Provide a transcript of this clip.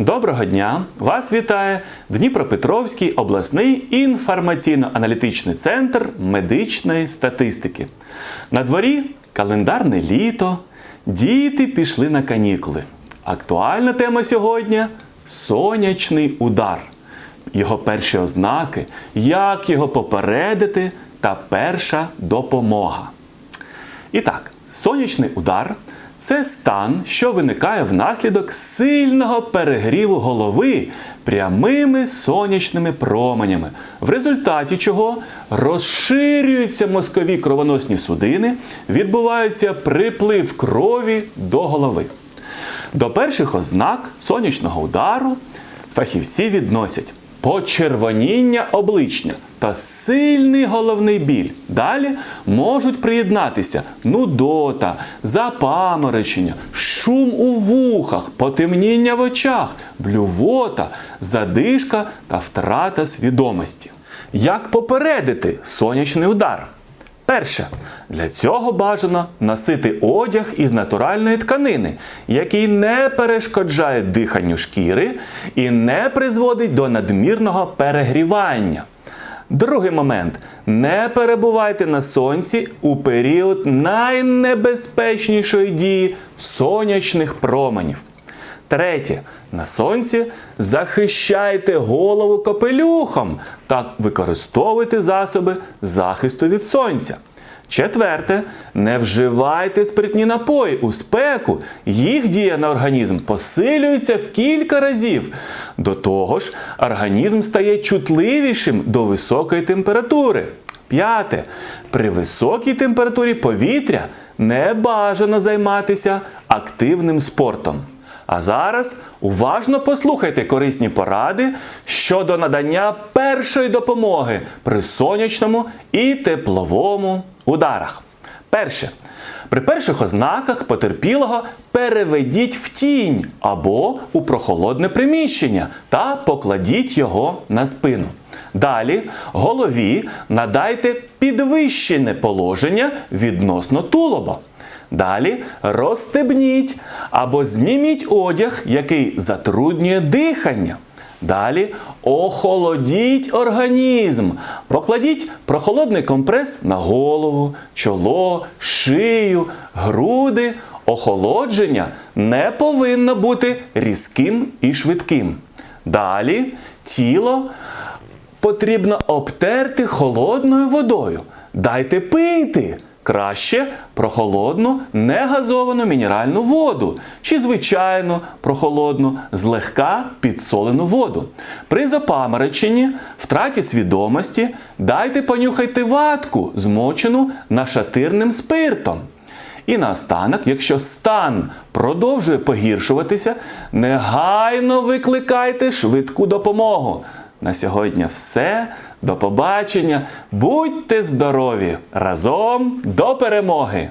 Доброго дня! Вас вітає Дніпропетровський обласний інформаційно-аналітичний центр медичної статистики. На дворі календарне літо, діти пішли на канікули. Актуальна тема сьогодні сонячний удар. Його перші ознаки, як його попередити та перша допомога. І так, сонячний удар це стан, що виникає внаслідок сильного перегріву голови прямими сонячними променями, в результаті чого розширюються мозкові кровоносні судини, відбувається приплив крові до голови. До перших ознак сонячного удару фахівці відносять почервоніння обличчя та сильний головний біль. Далі можуть приєднатися нудота, запаморочення, шум у вухах, потемніння в очах, блювота, задишка та втрата свідомості. Як попередити сонячний удар? Перше, для цього бажано носити одяг із натуральної тканини, який не перешкоджає диханню шкіри і не призводить до надмірного перегрівання. Другий момент. Не перебувайте на сонці у період найнебезпечнішої дії сонячних променів. Третє. На сонці захищайте голову капелюхом та використовуйте засоби захисту від сонця. Четверте, не вживайте спиртні напої у спеку. Їх дія на організм посилюється в кілька разів. До того ж, організм стає чутливішим до високої температури. П'яте. При високій температурі повітря не бажано займатися активним спортом. А зараз уважно послухайте корисні поради щодо надання першої допомоги при сонячному і тепловому ударах. Перше. При перших ознаках потерпілого переведіть в тінь або у прохолодне приміщення та покладіть його на спину. Далі голові надайте підвищене положення відносно тулоба. Далі розстебніть або зніміть одяг, який затруднює дихання. Далі охолодіть організм. Покладіть прохолодний компрес на голову, чоло, шию, груди. Охолодження не повинно бути різким і швидким. Далі тіло потрібно обтерти холодною водою. Дайте пити. Краще прохолодну, негазовану мінеральну воду чи звичайну прохолодну, злегка підсолену воду. При запамороченні, втраті свідомості дайте понюхайте ватку, змочену нашатирним спиртом. І наостанок, якщо стан продовжує погіршуватися, негайно викликайте швидку допомогу. На сьогодні все. До побачення. Будьте здорові! Разом до перемоги!